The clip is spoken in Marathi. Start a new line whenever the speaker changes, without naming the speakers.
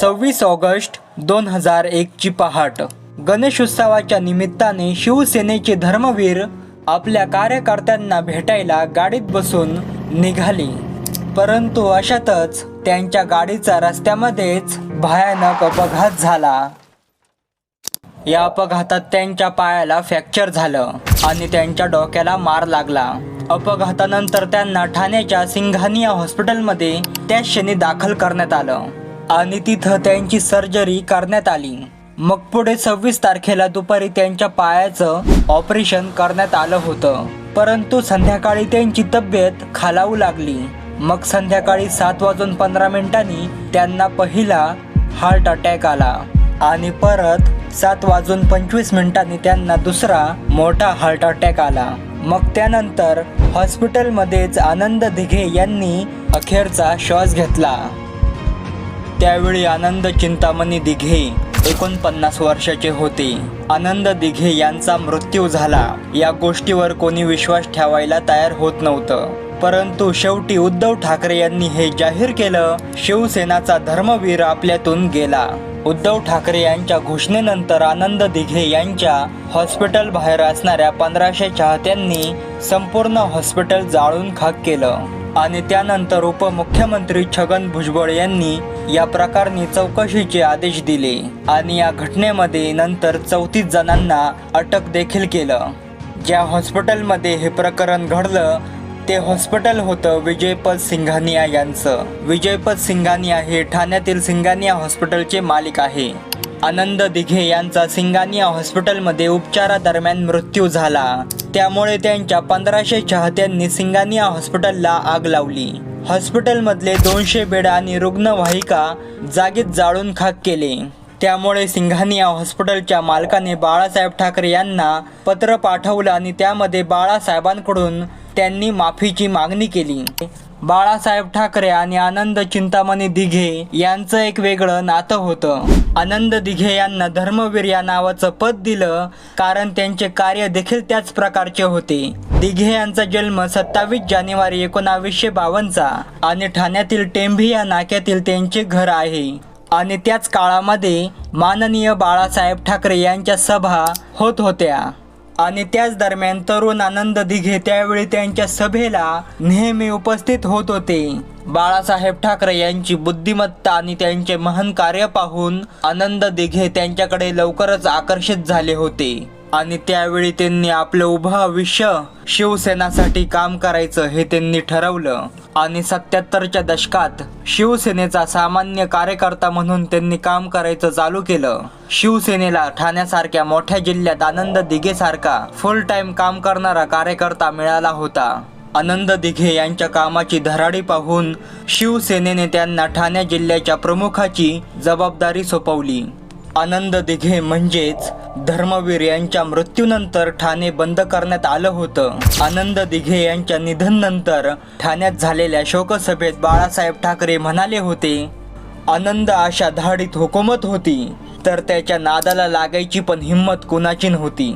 सव्वीस ऑगस्ट दोन हजार एकची पहाट. गणेशोत्सवाच्या निमित्ताने शिवसेनेचे धर्मवीर आपल्या कार्यकर्त्यांना भेटायला गाडीत बसून निघाले. परंतु अशातच त्यांच्या गाडीचा रस्त्यामध्येच भयानक अपघात झाला. या अपघातात त्यांच्या पायाला फ्रॅक्चर झालं आणि त्यांच्या डोक्याला मार लागला. अपघातानंतर त्यांना ठाण्याच्या सिंघानिया हॉस्पिटलमध्ये त्या क्षणी दाखल करण्यात आलं. आणि तिथं त्यांची सर्जरी करण्यात आली. मग पुढे सव्वीस तारखेला दुपारी त्यांच्या पायाचं ऑपरेशन करण्यात आलं होतं. परंतु संध्याकाळी त्यांची तब्येत खालावू लागली. मग संध्याकाळी सात वाजून पंधरा मिनिटांनी त्यांना पहिला हार्ट अटॅक आला. आणि परत सात वाजून पंचवीस मिनिटांनी त्यांना दुसरा मोठा हार्ट अटॅक आला. मग त्यानंतर हॉस्पिटलमध्येच आनंद दिघे यांनी अखेरचा श्वास घेतला. त्यावेळी आनंद चिंतामणी दिघे एकोणपन्नास वर्षाचे होते. आनंद दिघे यांचा मृत्यू झाला. या गोष्टीवर कोणी विश्वास ठेवायला तयार होत नव्हतं. परंतु शेवटी उद्धव ठाकरे यांनी हे जाहीर केलं शिवसेनाचा धर्मवीर आपल्यातून गेला. उद्धव ठाकरे यांच्या घोषणेनंतर आनंद दिघे यांच्या हॉस्पिटल बाहेर असणाऱ्या पंधराशे चाहत्यांनी संपूर्ण हॉस्पिटल जाळून खाक केलं. आणि त्यानंतर उपमुख्यमंत्री छगन भुजबळ यांनी या प्रकरणी चौकशीचे आदेश दिले आणि या घटनेमध्ये नंतर चौतीस जणांना अटक देखील केलं. ज्या हॉस्पिटलमध्ये हे प्रकरण घडलं ते हॉस्पिटल होतं विजयपद सिंघानिया यांचं. विजयपद सिंघानिया हे ठाण्यातील सिंघानिया हॉस्पिटलचे मालिक आहे. आनंद दिघे यांचा सिंगानिया हॉस्पिटलमध्ये उपचारादरम्यान मृत्यू झाला. त्यामुळे त्यांच्या पंधराशे चाहत्यांनी सिंगानिया हॉस्पिटलला आग लावली. हॉस्पिटलमधले दोनशे बेड आणि रुग्णवाहिका जागेत जाळून खाक केले. त्यामुळे सिंघानिया हॉस्पिटलच्या मालकाने बाळासाहेब ठाकरे यांना पत्र पाठवलं आणि त्यामध्ये बाळासाहेबांकडून त्यांनी माफीची मागणी केली. बाळासाहेब ठाकरे आणि आनंद चिंतामणी दिघे यांचं एक वेगळं नातं होतं. आनंद दिघे यांना धर्मवीर या नावाचं पद दिलं कारण त्यांचे कार्य देखील त्याच प्रकारचे होते. दिघे यांचा जन्म सत्तावीस जानेवारी एकोणावीसशे बावन्नचा आणि ठाण्यातील टेंभी या नाक्यातील त्यांचे घर आहे. आणि त्याच काळामध्ये माननीय बाळासाहेब ठाकरे यांच्या सभा होत होत्या. आणि त्याच दरम्यान तरुण आनंद दिघे त्यावेळी त्यांच्या सभेला नेहमी उपस्थित होत होते. बाळासाहेब ठाकरे यांची बुद्धिमत्ता आणि त्यांचे महान कार्य पाहून आनंद दिघे त्यांच्याकडे लवकरच आकर्षित झाले होते. आणि त्यावेळी त्यांनी आपलं उभं आयुष्य शिवसेनासाठी काम करायचं हे त्यांनी ठरवलं. आणि सत्याहत्तरच्या दशकात शिवसेनेचा सामान्य कार्यकर्ता म्हणून त्यांनी काम करायचं चालू केलं. शिवसेनेला ठाण्यासारख्या मोठ्या जिल्ह्यात आनंद दिघेसारखा फुल टाइम काम करणारा कार्यकर्ता मिळाला होता. आनंद दिघे यांच्या कामाची धराडी पाहून शिवसेनेने त्यांना ठाणे जिल्ह्याच्या प्रमुखाची जबाबदारी सोपवली. आनंद दिघे म्हणजेच धर्मवीर यांच्या मृत्यूनंतर ठाणे बंद करण्यात आलं होतं. आनंद दिघे यांच्या निधननंतर ठाण्यात झालेल्या शोकसभेत बाळासाहेब ठाकरे म्हणाले होते आनंद अशा धाडीत हुकूमत होती तर त्याच्या नादाला लागायची पण हिंमत कुणाची नव्हती.